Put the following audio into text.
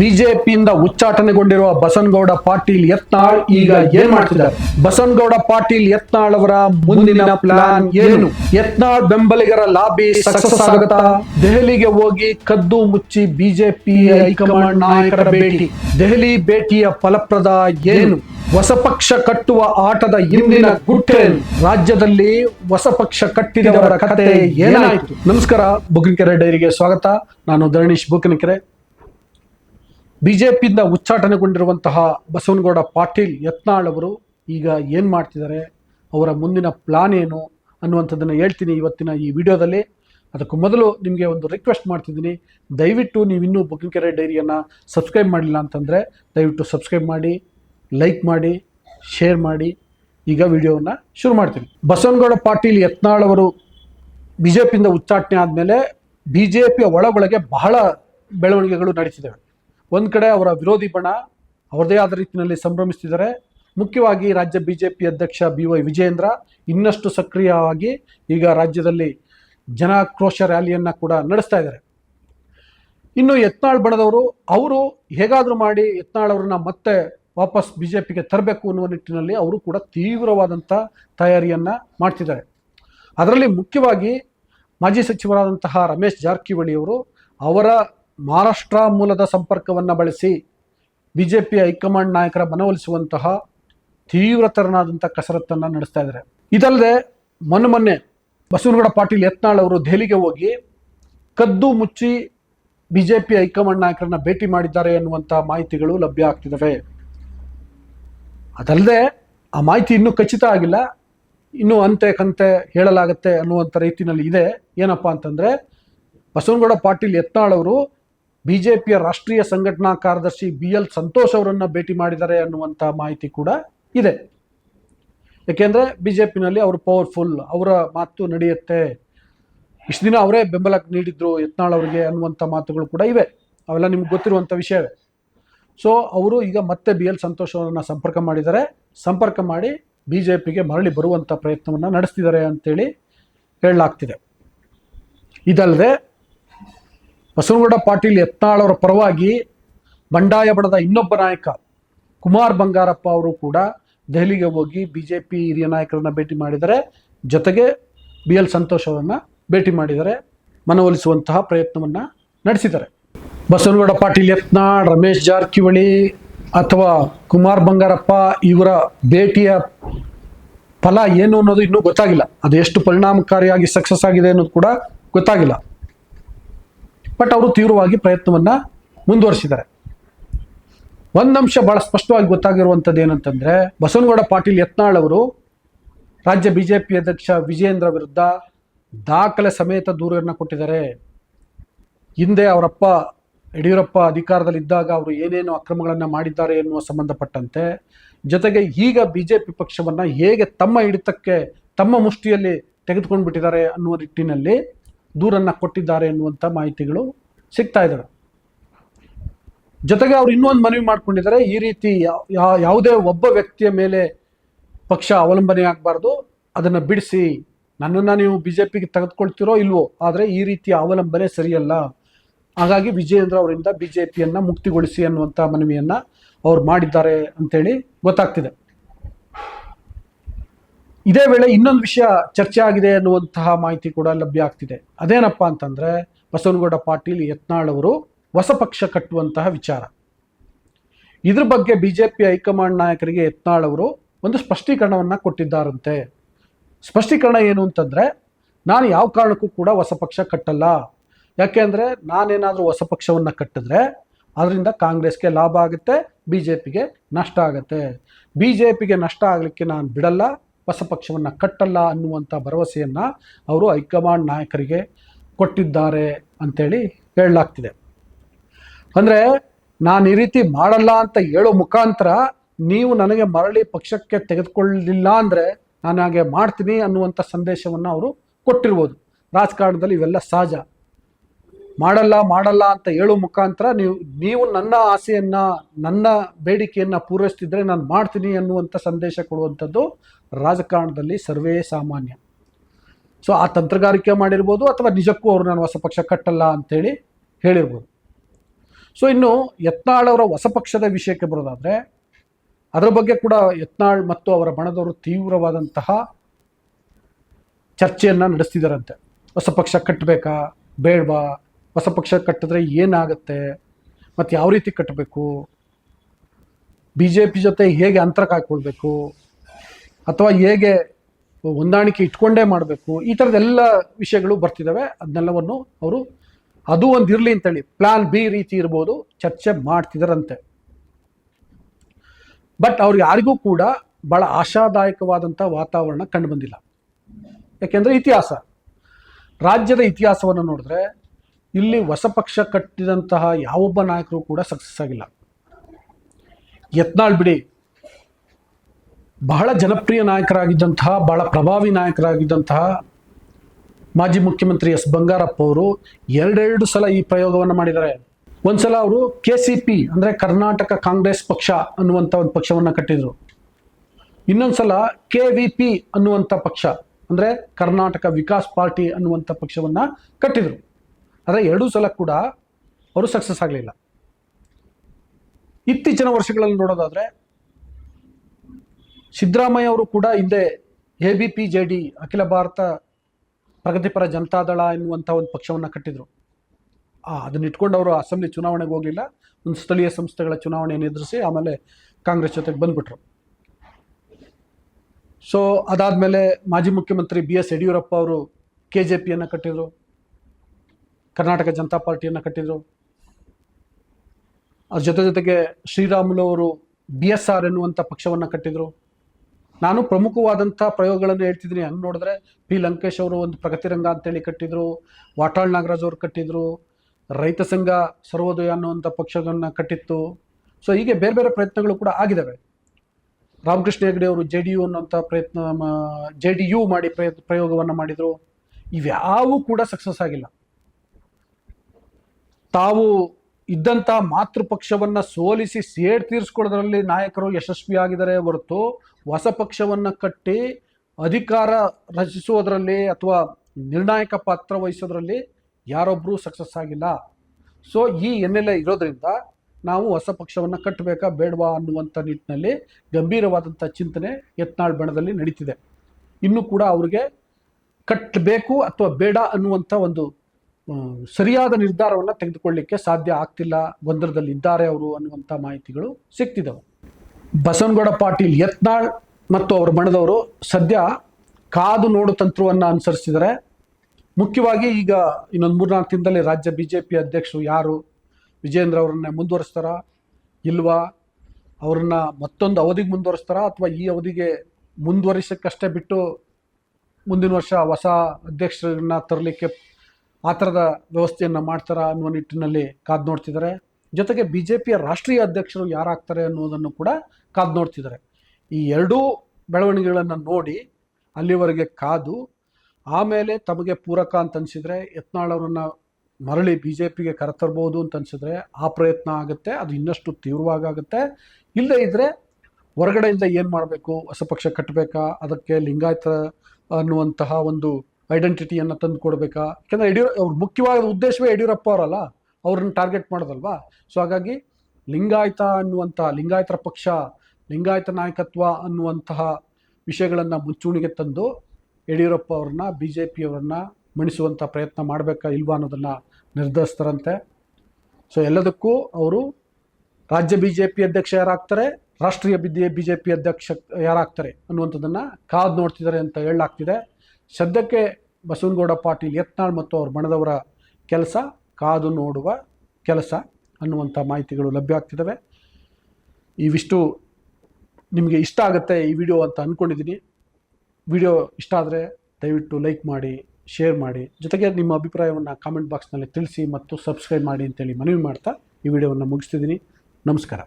ಬಿಜೆಪಿಯಿಂದ ಉಚ್ಚಾಟನೆಗೊಂಡಿರುವ ಬಸನಗೌಡ ಪಾಟೀಲ್ ಯತ್ನಾಳ್ ಈಗ ಏನ್ ಮಾಡ್ತಿದ್ದಾರೆ? ಬಸನಗೌಡ ಪಾಟೀಲ್ ಯತ್ನಾಳ್ ಅವರ ಮುಂದಿನ ಪ್ಲಾನ್ ಏನು? ಯತ್ನಾಳ್ ಬೆಂಬಲಿಗರ ಲಾಬಿ ಸಕ್ಸಸ್ ಆಗುತ್ತಾ? ದೆಹಲಿಗೆ ಹೋಗಿ ಕದ್ದು ಮುಚ್ಚಿ ಬಿಜೆಪಿ ಹೈಕಮಾಂಡ್ ನಾಯಕರ ಭೇಟಿ. ದೆಹಲಿ ಭೇಟಿಯ ಫಲಪ್ರದ ಏನು? ಹೊಸ ಪಕ್ಷ ಕಟ್ಟುವ ಆಟದ ಹಿಂದಿನ ಗುಟ್ಟೆ ರಾಜ್ಯದಲ್ಲಿ ಹೊಸ ಪಕ್ಷ ಕಟ್ಟಿದವರ ಕತೆ ಏನಾಯಿತು? ನಮಸ್ಕಾರ, ಬುಗ್ನಿಕೆರೆ ಡೈರಿಗೆ ಸ್ವಾಗತ. ನಾನು ಧರಣೀಶ್ ಬುಕ್ನಿಕೆರೆ ಬಿಜೆಪಿಯಿಂದ ಉಚ್ಚಾಟನೆಗೊಂಡಿರುವಂತಹ ಬಸವನಗೌಡ ಪಾಟೀಲ್ ಯತ್ನಾಳ್ ಅವರು ಈಗ ಏನು ಮಾಡ್ತಿದ್ದಾರೆ, ಅವರ ಮುಂದಿನ ಪ್ಲಾನ್ ಏನು ಅನ್ನುವಂಥದ್ದನ್ನು ಹೇಳ್ತೀನಿ ಇವತ್ತಿನ ಈ ವಿಡಿಯೋದಲ್ಲಿ. ಅದಕ್ಕೂ ಮೊದಲು ನಿಮಗೆ ಒಂದು ರಿಕ್ವೆಸ್ಟ್ ಮಾಡ್ತಿದ್ದೀನಿ. ದಯವಿಟ್ಟು ನೀವು ಇನ್ನೂ ಬುಕ್ಕಿಂಗ್ ಡೈರಿಯನ್ನು ಸಬ್ಸ್ಕ್ರೈಬ್ ಮಾಡಿಲ್ಲ ಅಂತಂದರೆ ದಯವಿಟ್ಟು ಸಬ್ಸ್ಕ್ರೈಬ್ ಮಾಡಿ ಲೈಕ್ ಮಾಡಿ ಶೇರ್ ಮಾಡಿ. ಈಗ ವಿಡಿಯೋವನ್ನು ಶುರು ಮಾಡ್ತೀನಿ. ಬಸವನಗೌಡ ಪಾಟೀಲ್ ಯತ್ನಾಳ್ ಅವರು ಬಿ ಜೆ ಪಿಯಿಂದ ಉಚ್ಚಾಟನೆ ಆದಮೇಲೆ ಬಿ ಜೆ ಪಿಯ ಒಳಗೊಳಗೆ ಬಹಳ ಬೆಳವಣಿಗೆಗಳು ನಡೀತಿದ್ದಾವೆ. ಒಂದು ಕಡೆ ಅವರ ವಿರೋಧಿ ಬಣ ಅವರದೇ ಆದ ರೀತಿಯಲ್ಲಿ ಸಂಭ್ರಮಿಸ್ತಿದ್ದಾರೆ. ಮುಖ್ಯವಾಗಿ ರಾಜ್ಯ ಬಿ ಜೆ ಪಿ ಅಧ್ಯಕ್ಷ ಬಿ ವೈ ವಿಜಯೇಂದ್ರ ಇನ್ನಷ್ಟು ಸಕ್ರಿಯವಾಗಿ ಈಗ ರಾಜ್ಯದಲ್ಲಿ ಜನಾಕ್ರೋಶ ರ್ಯಾಲಿಯನ್ನು ಕೂಡ ನಡೆಸ್ತಾ ಇದ್ದಾರೆ. ಇನ್ನು ಯತ್ನಾಳ್ ಬಣದವರು, ಅವರು ಹೇಗಾದರೂ ಮಾಡಿ ಯತ್ನಾಳ್ ಅವರನ್ನ ಮತ್ತೆ ವಾಪಸ್ ಬಿ ಜೆ ಪಿಗೆ ತರಬೇಕು ಅನ್ನುವ ನಿಟ್ಟಿನಲ್ಲಿ ಅವರು ಕೂಡ ತೀವ್ರವಾದಂಥ ತಯಾರಿಯನ್ನು ಮಾಡ್ತಿದ್ದಾರೆ. ಅದರಲ್ಲಿ ಮುಖ್ಯವಾಗಿ ಮಾಜಿ ಸಚಿವರಾದಂತಹ ರಮೇಶ್ ಜಾರಕಿಹೊಳಿ ಅವರು ಅವರ ಮಹಾರಾಷ್ಟ್ರ ಮೂಲದ ಸಂಪರ್ಕವನ್ನು ಬಳಸಿ ಬಿ ಜೆ ಪಿ ಹೈಕಮಾಂಡ್ ನಾಯಕರ ಮನವೊಲಿಸುವಂತಹ ತೀವ್ರತರನಾದಂಥ ಕಸರತ್ತನ್ನು ನಡೆಸ್ತಾ ಇದ್ದಾರೆ ಇದಲ್ಲದೆ ಮೊನ್ನೆ ಮೊನ್ನೆ ಬಸವನಗೌಡ ಪಾಟೀಲ್ ಯತ್ನಾಳ್ ಅವರು ದೆಹಲಿಗೆ ಹೋಗಿ ಕದ್ದು ಮುಚ್ಚಿ ಬಿ ಜೆ ಪಿ ಹೈಕಮಾಂಡ್ ನಾಯಕರನ್ನ ಭೇಟಿ ಮಾಡಿದ್ದಾರೆ ಎನ್ನುವಂಥ ಮಾಹಿತಿಗಳು ಲಭ್ಯ ಆಗ್ತಿದ್ದಾವೆ ಅದಲ್ಲದೆ ಆ ಮಾಹಿತಿ ಇನ್ನೂ ಖಚಿತ ಆಗಿಲ್ಲ. ಇನ್ನೂ ಅಂತೆ ಕಂತೆ ಹೇಳಲಾಗತ್ತೆ ಅನ್ನುವಂಥ ರೀತಿಯಲ್ಲಿ ಇದೆ. ಏನಪ್ಪಾ ಅಂತಂದರೆ ಬಸವನಗೌಡ ಪಾಟೀಲ್ ಯತ್ನಾಳ್ ಅವರು ಬಿ ಜೆ ಪಿಯ ರಾಷ್ಟ್ರೀಯ ಸಂಘಟನಾ ಕಾರ್ಯದರ್ಶಿ ಬಿ ಎಲ್ ಸಂತೋಷ್ ಅವರನ್ನ ಭೇಟಿ ಮಾಡಿದ್ದಾರೆ ಅನ್ನುವಂಥ ಮಾಹಿತಿ ಕೂಡ ಇದೆ. ಯಾಕೆಂದ್ರೆ ಬಿ ಜೆ ಪಿನಲ್ಲಿ ಅವರು ಪವರ್ಫುಲ್ ಅವರ ಮಾತು ನಡೆಯುತ್ತೆ. ಇಷ್ಟು ದಿನ ಅವರೇ ಬೆಂಬಲ ನೀಡಿದ್ರು ಯತ್ನಾಳ್ ಅವರಿಗೆ ಅನ್ನುವಂಥ ಮಾತುಗಳು ಕೂಡ ಇವೆ. ಅವೆಲ್ಲ ನಿಮ್ಗೆ ಗೊತ್ತಿರುವಂಥ ವಿಷಯವೇ. ಸೊ ಅವರು ಈಗ ಮತ್ತೆ ಬಿ ಎಲ್ ಸಂತೋಷ್ ಅವರನ್ನ ಸಂಪರ್ಕ ಮಾಡಿದ್ದಾರೆ. ಸಂಪರ್ಕ ಮಾಡಿ ಬಿ ಜೆ ಪಿಗೆ ಮರಳಿ ಬರುವಂಥ ಪ್ರಯತ್ನವನ್ನು ನಡೆಸ್ತಿದ್ದಾರೆ ಅಂತೇಳಿ ಹೇಳಲಾಗ್ತಿದೆ. ಇದಲ್ಲದೆ ಬಸವನಗೌಡ ಪಾಟೀಲ್ ಯತ್ನಾಳ್ ಪರವಾಗಿ ಬಂಡಾಯ ಬಡದ ಇನ್ನೊಬ್ಬ ನಾಯಕ ಕುಮಾರ್ ಬಂಗಾರಪ್ಪ ಅವರು ಕೂಡ ದೆಹಲಿಗೆ ಹೋಗಿ ಬಿ ಜೆ ಪಿ ಹಿರಿಯ ನಾಯಕರನ್ನ ಭೇಟಿ ಮಾಡಿದರೆ ಜೊತೆಗೆ ಬಿ ಎಲ್ ಸಂತೋಷ್ ಅವರನ್ನ ಭೇಟಿ ಮಾಡಿದ್ದಾರೆ. ಮನವೊಲಿಸುವಂತಹ ಪ್ರಯತ್ನವನ್ನು ನಡೆಸಿದ್ದಾರೆ. ಬಸವನಗೌಡ ಪಾಟೀಲ್ ಯತ್ನಾಳ್, ರಮೇಶ್ ಜಾರಕಿಹೊಳಿ ಅಥವಾ ಕುಮಾರ್ ಬಂಗಾರಪ್ಪ ಇವರ ಭೇಟಿಯ ಫಲ ಏನು ಅನ್ನೋದು ಇನ್ನೂ ಗೊತ್ತಾಗಿಲ್ಲ. ಅದು ಎಷ್ಟು ಪರಿಣಾಮಕಾರಿಯಾಗಿ ಸಕ್ಸಸ್ ಆಗಿದೆ ಅನ್ನೋದು ಕೂಡ ಗೊತ್ತಾಗಿಲ್ಲ. ಬಟ್ ಅವರು ತೀವ್ರವಾಗಿ ಪ್ರಯತ್ನವನ್ನು ಮುಂದುವರಿಸಿದ್ದಾರೆ. ಒಂದು ಅಂಶ ಬಹಳ ಸ್ಪಷ್ಟವಾಗಿ ಗೊತ್ತಾಗಿರುವಂಥದ್ದು ಏನಂತಂದ್ರೆ ಬಸವನಗೌಡ ಪಾಟೀಲ್ ಯತ್ನಾಳ್ ಅವರು ರಾಜ್ಯ ಬಿಜೆಪಿ ಅಧ್ಯಕ್ಷ ವಿಜಯೇಂದ್ರ ವಿರುದ್ಧ ದಾಖಲೆ ಸಮೇತ ದೂರನ್ನು ಕೊಟ್ಟಿದ್ದಾರೆ. ಹಿಂದೆ ಅವರಪ್ಪ ಯಡಿಯೂರಪ್ಪ ಅಧಿಕಾರದಲ್ಲಿದ್ದಾಗ ಅವರು ಏನೇನು ಅಕ್ರಮಗಳನ್ನು ಮಾಡಿದ್ದಾರೆ ಎನ್ನುವ ಸಂಬಂಧಪಟ್ಟಂತೆ, ಜೊತೆಗೆ ಈಗ ಬಿ ಜೆ ಪಿ ಪಕ್ಷವನ್ನು ಹೇಗೆ ತಮ್ಮ ಹಿಡಿತಕ್ಕೆ, ತಮ್ಮ ಮುಷ್ಟಿಯಲ್ಲಿ ತೆಗೆದುಕೊಂಡು ಬಿಟ್ಟಿದ್ದಾರೆ ಅನ್ನುವ ನಿಟ್ಟಿನಲ್ಲಿ ದೂರನ್ನು ಕೊಟ್ಟಿದ್ದಾರೆ ಎನ್ನುವಂಥ ಮಾಹಿತಿಗಳು ಸಿಗ್ತಾ ಇದ್ದಾವೆ ಜೊತೆಗೆ ಅವರು ಇನ್ನೊಂದು ಮನವಿ ಮಾಡ್ಕೊಂಡಿದ್ದಾರೆ, ಈ ರೀತಿ ಯಾವುದೇ ಒಬ್ಬ ವ್ಯಕ್ತಿಯ ಮೇಲೆ ಪಕ್ಷ ಅವಲಂಬನೆ ಆಗಬಾರ್ದು, ಅದನ್ನು ಬಿಡಿಸಿ, ನನ್ನನ್ನು ನೀವು ಬಿ ಜೆ ಪಿಗೆ ತೆಗೆದುಕೊಳ್ತಿರೋ ಇಲ್ವೋ, ಆದರೆ ಈ ರೀತಿಯ ಅವಲಂಬನೆ ಸರಿಯಲ್ಲ. ಹಾಗಾಗಿ ವಿಜಯೇಂದ್ರ ಅವರಿಂದ ಬಿ ಜೆ ಪಿಯನ್ನು ಮುಕ್ತಿಗೊಳಿಸಿ ಅನ್ನುವಂಥ ಮನವಿಯನ್ನು ಅವ್ರು ಮಾಡಿದ್ದಾರೆ ಅಂತೇಳಿ ಗೊತ್ತಾಗ್ತಿದೆ. ಇದೇ ವೇಳೆ ಇನ್ನೊಂದು ವಿಷಯ ಚರ್ಚೆ ಆಗಿದೆ ಅನ್ನುವಂತಹ ಮಾಹಿತಿ ಕೂಡ ಲಭ್ಯ ಆಗ್ತಿದೆ. ಅದೇನಪ್ಪ ಅಂತಂದ್ರೆ, ಬಸವನಗೌಡ ಪಾಟೀಲ್, ಯತ್ನಾಳ್ ಅವರು ಹೊಸ ಪಕ್ಷ ಕಟ್ಟುವಂತಹ ವಿಚಾರ. ಇದ್ರ ಬಗ್ಗೆ ಬಿಜೆಪಿ ಹೈಕಮಾಂಡ್ ನಾಯಕರಿಗೆ ಯತ್ನಾಳ್ ಅವರು ಒಂದು ಸ್ಪಷ್ಟೀಕರಣವನ್ನ ಕೊಟ್ಟಿದ್ದಾರಂತೆ. ಸ್ಪಷ್ಟೀಕರಣ ಏನು ಅಂತಂದ್ರೆ, ನಾನು ಯಾವ ಕಾರಣಕ್ಕೂ ಕೂಡ ಹೊಸ ಪಕ್ಷ ಕಟ್ಟಲ್ಲ. ಯಾಕೆ ಅಂದರೆ, ನಾನೇನಾದರೂ ಹೊಸ ಪಕ್ಷವನ್ನು ಕಟ್ಟಿದ್ರೆ ಅದರಿಂದ ಕಾಂಗ್ರೆಸ್ಗೆ ಲಾಭ ಆಗುತ್ತೆ ಬಿ ಜೆ ಪಿಗೆ ನಷ್ಟ ಆಗುತ್ತೆ. ಬಿ ಜೆ ಪಿಗೆ ನಷ್ಟ ಆಗಲಿಕ್ಕೆ ನಾನು ಬಿಡಲ್ಲ ಹೊಸ ಪಕ್ಷವನ್ನು ಕಟ್ಟಲ್ಲ ಅನ್ನುವಂಥ ಭರವಸೆಯನ್ನು ಅವರು ಹೈಕಮಾಂಡ್ ನಾಯಕರಿಗೆ ಕೊಟ್ಟಿದ್ದಾರೆ ಅಂತೇಳಿ ಹೇಳಲಾಗ್ತಿದೆ. ಅಂದರೆ ನಾನು ಈ ರೀತಿ ಮಾಡಲ್ಲ ಅಂತ ಹೇಳೋ ಮುಖಾಂತರ ನೀವು ನನಗೆ ಮರಳಿ ಪಕ್ಷಕ್ಕೆ ತೆಗೆದುಕೊಳ್ಳಲಿಲ್ಲ ಅಂದರೆ ನಾನು ಹಾಗೆ ಮಾಡ್ತೀನಿ ಅನ್ನುವಂಥ ಸಂದೇಶವನ್ನು ಅವರು ಕೊಟ್ಟಿರ್ಬೋದು. ರಾಜಕಾರಣದಲ್ಲಿ ಇವೆಲ್ಲ ಸಹಜ. ಮಾಡಲ್ಲ ಮಾಡಲ್ಲ ಅಂತ ಹೇಳೋ ಮುಖಾಂತರ ನೀವು ನೀವು ನನ್ನ ಆಸೆಯನ್ನ, ನನ್ನ ಬೇಡಿಕೆಯನ್ನ ಪೂರೈಸ್ತಿದ್ರೆ ನಾನು ಮಾಡ್ತೀನಿ ಅನ್ನುವಂಥ ಸಂದೇಶ ಕೊಡುವಂಥದ್ದು ರಾಜಕಾರಣದಲ್ಲಿ ಸರ್ವೇ ಸಾಮಾನ್ಯ. ಸೊ, ಆ ತಂತ್ರಗಾರಿಕೆ ಮಾಡಿರ್ಬೋದು ಅಥವಾ ನಿಜಕ್ಕೂ ಅವರು ನಾನು ಹೊಸ ಪಕ್ಷ ಕಟ್ಟಲ್ಲ ಅಂತೇಳಿ ಹೇಳಿರ್ಬೋದು. ಸೊ, ಇನ್ನು ಯತ್ನಾಳ್ ಅವರ ಹೊಸ ಪಕ್ಷದ ವಿಷಯಕ್ಕೆ ಬರೋದಾದ್ರೆ, ಅದರ ಬಗ್ಗೆ ಕೂಡ ಯತ್ನಾಳ್ ಮತ್ತು ಅವರ ಬಣದವರು ತೀವ್ರವಾದಂತಹ ಚರ್ಚೆಯನ್ನ ನಡೆಸ್ತಿದ್ದಾರಂತೆ ಹೊಸ ಪಕ್ಷ ಕಟ್ಟಬೇಕಾ ಬೇಡವಾ ಹೊಸ ಪಕ್ಷ ಕಟ್ಟಿದ್ರೆ ಏನಾಗುತ್ತೆ? ಮತ್ತು ಯಾವ ರೀತಿ ಕಟ್ಟಬೇಕು ಬಿ ಜೆ ಪಿ ಜೊತೆ ಹೇಗೆ ಅಂತರ ಕಾಯ್ಕೊಳ್ಬೇಕು? ಅಥವಾ ಹೇಗೆ ಹೊಂದಾಣಿಕೆ ಇಟ್ಕೊಂಡೇ ಮಾಡಬೇಕು? ಈ ಥರದ್ದೆಲ್ಲ ವಿಷಯಗಳು ಬರ್ತಿದ್ದಾವೆ ಅದನ್ನೆಲ್ಲವನ್ನು ಅವರು ಅದು ಒಂದು ಇರಲಿ ಅಂತೇಳಿ ಪ್ಲಾನ್ ಬಿ ರೀತಿ ಇರ್ಬೋದು ಚರ್ಚೆ ಮಾಡ್ತಿದ್ದಾರಂತೆ ಬಟ್ ಅವ್ರು ಯಾರಿಗೂ ಕೂಡ ಭಾಳ ಆಶಾದಾಯಕವಾದಂಥ ವಾತಾವರಣ ಕಂಡು ಬಂದಿಲ್ಲ. ಯಾಕೆಂದರೆ ಇತಿಹಾಸ. ರಾಜ್ಯದ ಇತಿಹಾಸವನ್ನು ನೋಡಿದ್ರೆ ಇಲ್ಲಿ ಹೊಸ ಪಕ್ಷ ಕಟ್ಟಿದಂತಹ ಯಾವೊಬ್ಬ ನಾಯಕರು ಕೂಡ ಸಕ್ಸಸ್ ಆಗಿಲ್ಲ. ಯತ್ನಾಳ್ ಬಿಡಿ, ಬಹಳ ಜನಪ್ರಿಯ ನಾಯಕರಾಗಿದ್ದಂತಹ, ಬಹಳ ಪ್ರಭಾವಿ ನಾಯಕರಾಗಿದ್ದಂತಹ ಮಾಜಿ ಮುಖ್ಯಮಂತ್ರಿ ಎಸ್ ಬಂಗಾರಪ್ಪ ಅವರು ಎರಡೆರಡು ಸಲ ಈ ಪ್ರಯೋಗವನ್ನು ಮಾಡಿದ್ದಾರೆ. ಒಂದ್ಸಲ ಅವರು ಕೆ ಸಿ ಪಿ ಅಂದರೆ ಕರ್ನಾಟಕ ಕಾಂಗ್ರೆಸ್ ಪಕ್ಷ ಅನ್ನುವಂಥ ಒಂದು ಪಕ್ಷವನ್ನು ಕಟ್ಟಿದ್ರು. ಇನ್ನೊಂದ್ಸಲ ಕೆ ವಿ ಪಿ ಅನ್ನುವಂಥ ಪಕ್ಷ ಅಂದರೆ ಕರ್ನಾಟಕ ವಿಕಾಸ್ ಪಾರ್ಟಿ ಅನ್ನುವಂಥ ಪಕ್ಷವನ್ನು ಕಟ್ಟಿದ್ರು. ಆದರೆ ಎರಡೂ ಸಲ ಕೂಡ ಅವರು ಸಕ್ಸಸ್ ಆಗಲಿಲ್ಲ. ಇತ್ತೀಚಿನ ವರ್ಷಗಳಲ್ಲಿ ನೋಡೋದಾದ್ರೆ ಸಿದ್ದರಾಮಯ್ಯ ಅವರು ಕೂಡ ಹಿಂದೆ A B P J D Akhila Bharata Pragatipara Janata Dal ಎನ್ನುವಂಥ ಒಂದು ಪಕ್ಷವನ್ನು ಕಟ್ಟಿದ್ರು. ಅದನ್ನ ಇಟ್ಕೊಂಡು ಅವರು ಅಸೆಂಬ್ಲಿ ಚುನಾವಣೆಗೆ ಹೋಗಲಿಲ್ಲ. ಒಂದು ಸ್ಥಳೀಯ ಸಂಸ್ಥೆಗಳ ಚುನಾವಣೆಯನ್ನು ಎದುರಿಸಿ ಆಮೇಲೆ ಕಾಂಗ್ರೆಸ್ ಜೊತೆಗೆ ಬಂದ್ಬಿಟ್ರು. ಸೊ ಅದಾದಮೇಲೆ ಮಾಜಿ ಮುಖ್ಯಮಂತ್ರಿ ಬಿ ಎಸ್ ಯಡಿಯೂರಪ್ಪ ಅವರು ಕೆ ಜೆ ಪಿಯನ್ನು ಕಟ್ಟಿದ್ರು. ಕರ್ನಾಟಕ ಜನತಾ ಪಾರ್ಟಿಯನ್ನು ಕಟ್ಟಿದ್ರು. ಅದ್ರ ಜೊತೆ ಜೊತೆಗೆ ಶ್ರೀರಾಮುಲು ಅವರು ಬಿ ಎಸ್ ಆರ್ ಎನ್ನುವಂಥ ಪಕ್ಷವನ್ನು ಕಟ್ಟಿದ್ರು. ನಾನು ಪ್ರಮುಖವಾದಂಥ ಪ್ರಯೋಗಗಳನ್ನು ಹೇಳ್ತಿದ್ದೀನಿ. ಹಂಗೆ ನೋಡಿದ್ರೆ ಪಿ ಲಂಕೇಶ್ ಅವರು ಒಂದು ಪ್ರಗತಿ ರಂಗ ಅಂತೇಳಿ ಕಟ್ಟಿದ್ರು, ವಾಟಾಳ್ ನಾಗರಾಜ್ ಅವರು ಕಟ್ಟಿದ್ರು, ರೈತ ಸಂಘ ಸರ್ವೋದಯ ಅನ್ನುವಂಥ ಪಕ್ಷವನ್ನು ಕಟ್ಟಿತ್ತು. ಸೊ ಹೀಗೆ ಬೇರೆ ಬೇರೆ ಪ್ರಯತ್ನಗಳು ಕೂಡ ಆಗಿದ್ದಾವೆ ರಾಮಕೃಷ್ಣ ಹೆಗಡೆ ಅವರು ಜೆ ಡಿ ಯು ಅನ್ನುವಂಥ ಪ್ರಯತ್ನ ಜೆ ಡಿ ಯು ಮಾಡಿ ಪ್ರಯತ್ ಪ್ರಯೋಗವನ್ನು ಮಾಡಿದರು. ಇವ್ಯಾವೂ ಕೂಡ ಸಕ್ಸಸ್ ಆಗಿಲ್ಲ. ತಾವು ಇದ್ದಂಥ ಮಾತೃಪಕ್ಷವನ್ನು ಸೋಲಿಸಿ ಸೇಡ್ ತೀರಿಸ್ಕೊಳ್ಳೋದ್ರಲ್ಲಿ ನಾಯಕರು ಯಶಸ್ವಿಯಾಗಿದ್ದಾರೆ ಹೊರತು ಹೊಸ ಪಕ್ಷವನ್ನು ಕಟ್ಟಿ ಅಧಿಕಾರ ರಚಿಸುವುದರಲ್ಲಿ ಅಥವಾ ನಿರ್ಣಾಯಕ ಪಾತ್ರ ವಹಿಸೋದ್ರಲ್ಲಿ ಯಾರೊಬ್ಬರೂ ಸಕ್ಸಸ್ ಆಗಿಲ್ಲ. ಸೊ, ಈ ಹಿನ್ನೆಲೆ ಇರೋದ್ರಿಂದ ನಾವು ಹೊಸ ಪಕ್ಷವನ್ನು ಕಟ್ಟಬೇಕಾ ಬೇಡವಾ ಅನ್ನುವಂಥ ನಿಟ್ಟಿನಲ್ಲಿ ಗಂಭೀರವಾದಂಥ ಚಿಂತನೆ ಯತ್ನಾಳ್ ಬಣದಲ್ಲಿ ನಡೀತಿದೆ. ಇನ್ನೂ ಕೂಡ ಅವ್ರಿಗೆ ಕಟ್ಟಬೇಕು ಅಥವಾ ಬೇಡ ಅನ್ನುವಂಥ ಒಂದು ಸರಿಯಾದ ನಿರ್ಧಾರವನ್ನು ತೆಗೆದುಕೊಳ್ಳಿಕ್ಕೆ ಸಾಧ್ಯ ಆಗ್ತಿಲ್ಲ, ಗೊಂದಲದಲ್ಲಿ ಇದ್ದಾರೆ ಅವರು ಅನ್ನುವಂಥ ಮಾಹಿತಿಗಳು ಸಿಕ್ತಿದ್ದವು ಬಸವನಗೌಡ ಪಾಟೀಲ್ ಯತ್ನಾಳ್ ಮತ್ತು ಅವರ ಬಣದವರು ಸದ್ಯ ಕಾದು ನೋಡು ತಂತ್ರವನ್ನು ಅನುಸರಿಸಿದರೆ ಮುಖ್ಯವಾಗಿ ಈಗ ಇನ್ನೊಂದು ಮೂರ್ನಾಲ್ಕು ದಿನದಲ್ಲಿ ರಾಜ್ಯ ಬಿ ಜೆ ಪಿ ಅಧ್ಯಕ್ಷರು ಯಾರು? ವಿಜೇಂದ್ರ ಅವರನ್ನ ಮುಂದುವರಿಸ್ತಾರ? ಇಲ್ವಾ? ಅವ್ರನ್ನ ಮತ್ತೊಂದು ಅವಧಿಗೆ ಮುಂದುವರಿಸ್ತಾರಾ? ಅಥವಾ ಈ ಅವಧಿಗೆ ಮುಂದುವರಿಸಕ್ಕಷ್ಟೇ ಬಿಟ್ಟು ಮುಂದಿನ ವರ್ಷ ಹೊಸ ಅಧ್ಯಕ್ಷರನ್ನ ತರಲಿಕ್ಕೆ ಆ ಥರದ ವ್ಯವಸ್ಥೆಯನ್ನು ಮಾಡ್ತಾರ ಅನ್ನುವ ನಿಟ್ಟಿನಲ್ಲಿ ಕಾದು ನೋಡ್ತಿದ್ದಾರೆ ಜೊತೆಗೆ ಬಿ ಜೆ ಪಿಯ ರಾಷ್ಟ್ರೀಯ ಅಧ್ಯಕ್ಷರು ಯಾರಾಗ್ತಾರೆ ಅನ್ನೋದನ್ನು ಕೂಡ ಕಾದು ನೋಡ್ತಿದ್ದಾರೆ ಈ ಎರಡೂ ಬೆಳವಣಿಗೆಗಳನ್ನು ನೋಡಿ ಅಲ್ಲಿವರೆಗೆ ಕಾದು, ಆಮೇಲೆ ತಮಗೆ ಪೂರಕ ಅಂತ ಅನಿಸಿದರೆ ಯತ್ನಾಳ್ ಅವರನ್ನು ಮರಳಿ ಬಿ ಜೆ ಪಿಗೆ ಕರೆತರ್ಬೋದು ಅಂತ ಅನಿಸಿದ್ರೆ ಆ ಪ್ರಯತ್ನ ಆಗುತ್ತೆ, ಅದು ಇನ್ನಷ್ಟು ತೀವ್ರವಾಗುತ್ತೆ ಇಲ್ಲದೇ ಇದ್ದರೆ ಹೊರಗಡೆಯಿಂದ ಏನು ಮಾಡಬೇಕು ಹೊಸ ಪಕ್ಷ ಕಟ್ಟಬೇಕಾ ಅದಕ್ಕೆ ಲಿಂಗಾಯತ ಅನ್ನುವಂತಹ ಒಂದು ಐಡೆಂಟಿಟಿಯನ್ನು ತಂದು ಕೊಡಬೇಕಾ? ಯಾಕಂದರೆ ಯಡಿಯೂರ, ಅವ್ರ ಮುಖ್ಯವಾದ ಉದ್ದೇಶವೇ ಯಡಿಯೂರಪ್ಪ ಅವರಲ್ಲ, ಅವ್ರನ್ನ ಟಾರ್ಗೆಟ್ ಮಾಡೋದಲ್ವಾ? ಸೊ ಹಾಗಾಗಿ ಲಿಂಗಾಯತ ಅನ್ನುವಂಥ, ಲಿಂಗಾಯತರ ಪಕ್ಷ, ಲಿಂಗಾಯತ ನಾಯಕತ್ವ ಅನ್ನುವಂತಹ ವಿಷಯಗಳನ್ನು ಮುಂಚೂಣಿಗೆ ತಂದು ಯಡಿಯೂರಪ್ಪ ಅವ್ರನ್ನ ಬಿ ಜೆ ಪಿಯವರನ್ನ ಮಣಿಸುವಂಥ ಪ್ರಯತ್ನ ಮಾಡಬೇಕಾ ಇಲ್ವಾ ಅನ್ನೋದನ್ನು ನಿರ್ಧರಿಸ್ತಾರಂತೆ. ಸೊ ಎಲ್ಲದಕ್ಕೂ ಅವರು ರಾಜ್ಯ ಬಿ ಜೆ ಪಿ ಅಧ್ಯಕ್ಷ ಯಾರಾಗ್ತಾರೆ, ರಾಷ್ಟ್ರೀಯ ಬಿ ಜೆ ಪಿ ಅಧ್ಯಕ್ಷ ಯಾರಾಗ್ತಾರೆ ಅನ್ನುವಂಥದ್ದನ್ನು ಕಾದು ನೋಡ್ತಿದ್ದಾರೆ ಅಂತ ಹೇಳಲಾಗ್ತಿದೆ. ಸದ್ಯಕ್ಕೆ ಬಸವನಗೌಡ ಪಾಟೀಲ್ ಯತ್ನಾಳ್ ಮತ್ತು ಅವ್ರ ಬಣದವರ ಕೆಲಸ, ಕಾದು ನೋಡುವ ಕೆಲಸ ಅನ್ನುವಂಥ ಮಾಹಿತಿಗಳು ಲಭ್ಯ ಆಗ್ತಿದ್ದಾವೆ. ಇವಿಷ್ಟು ನಿಮಗೆ ಇಷ್ಟ ಆಗುತ್ತೆ ಈ ವಿಡಿಯೋ ಅಂತ ಅಂದ್ಕೊಂಡಿದ್ದೀನಿ ವಿಡಿಯೋ ಇಷ್ಟ ಆದರೆ ದಯವಿಟ್ಟು ಲೈಕ್ ಮಾಡಿ, ಶೇರ್ ಮಾಡಿ. ಜೊತೆಗೆ ನಿಮ್ಮ ಅಭಿಪ್ರಾಯವನ್ನು ಕಾಮೆಂಟ್ ಬಾಕ್ಸ್ನಲ್ಲಿ ತಿಳಿಸಿ ಮತ್ತು ಸಬ್ಸ್ಕ್ರೈಬ್ ಮಾಡಿ ಅಂತೇಳಿ ಮನವಿ ಮಾಡ್ತಾ ಈ ವಿಡಿಯೋವನ್ನು ಮುಗಿಸ್ತಿದ್ದೀನಿ. ನಮಸ್ಕಾರ.